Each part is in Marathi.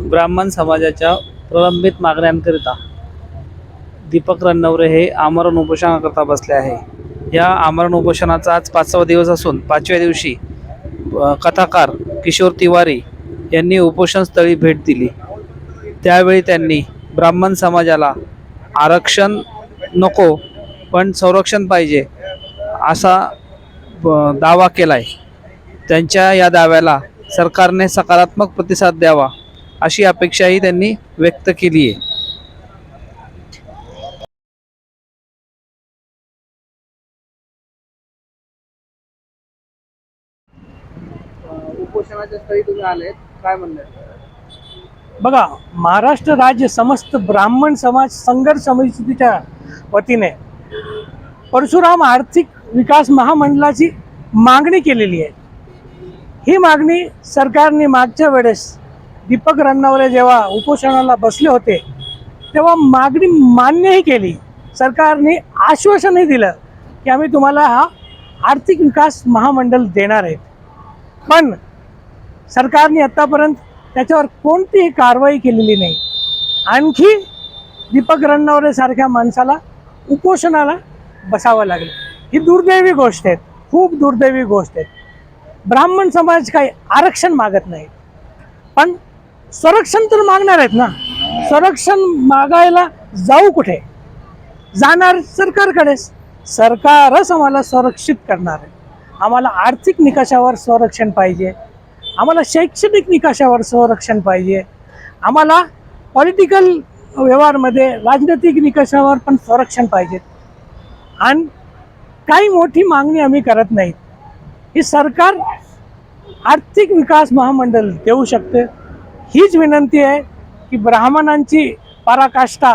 ब्राह्मण समाजाच्या प्रलंबित मागण्यांकरिता दीपक रणनवरे हे आमरण उपोषणाकरता बसले आहे. या आमरण उपोषणाचा आज पाचवा दिवस असून पाचव्या दिवशी कथाकार किशोर तिवारी यांनी उपोषणस्थळी भेट दिली. त्यावेळी त्यांनी ब्राह्मण समाजाला आरक्षण नको पण संरक्षण पाहिजे असा दावा केला आहे त्यांच्या या दाव्याला सरकारने सकारात्मक प्रतिसाद द्यावा अशी अपेक्षाही त्यांनी व्यक्त केली आहे. उपोषणाच्या स्थळी तुम्ही आले काय म्हणणार बघा महाराष्ट्र राज्य समस्त ब्राह्मण समाज संघर्ष समितीच्या वतीने परशुराम आर्थिक विकास महामंडळाची मागणी केलेली आहे. ही मागणी सरकारने मागच्या वेळेस दीपक रन्नावरे जेव्हा उपोषणाला बसले होते तेव्हा मागणी मान्यही केली. सरकारने आश्वासनही दिलं की आम्ही तुम्हाला हा आर्थिक विकास महामंडळ देणार आहे. पण सरकारने आत्तापर्यंत त्याच्यावर कोणतीही कारवाई केलेली नाही. आणखी दीपक रन्नावरे सारख्या माणसाला उपोषणाला बसावं लागलं. ही दुर्दैवी गोष्ट आहे. खूप दुर्दैवी गोष्ट आहे. ब्राह्मण समाज काही आरक्षण मागत नाही. पण संरक्षण तर मागणार आहेत ना. संरक्षण मागायला जाऊ कुठे? जाणार सरकारकडेच सरकारच आम्हाला संरक्षित करणार आहे. आम्हाला आर्थिक निकषावर संरक्षण पाहिजे. आम्हाला शैक्षणिक निकषावर संरक्षण पाहिजे. आम्हाला पॉलिटिकल व्यवहारमध्ये राजनैतिक निकषावर पण संरक्षण पाहिजे. आणि काही मोठी मागणी आम्ही करत नाहीत. ही सरकार आर्थिक विकास महामंडळ देऊ शकते. हीच विनंती आहे की ब्राह्मणांची पराकाष्ठा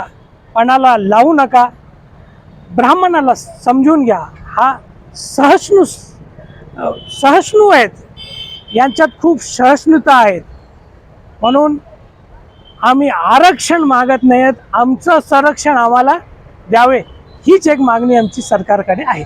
पणाला लावू नका. ब्राह्मणाला समजून घ्या. हा सहष्णू सहष्णू आहेत. यांच्यात खूप सहिष्णुता आहेत. म्हणून आम्ही आरक्षण मागत नाहीत. आमचं संरक्षण आम्हाला द्यावे. हीच एक मागणी आमची सरकारकडे आहे.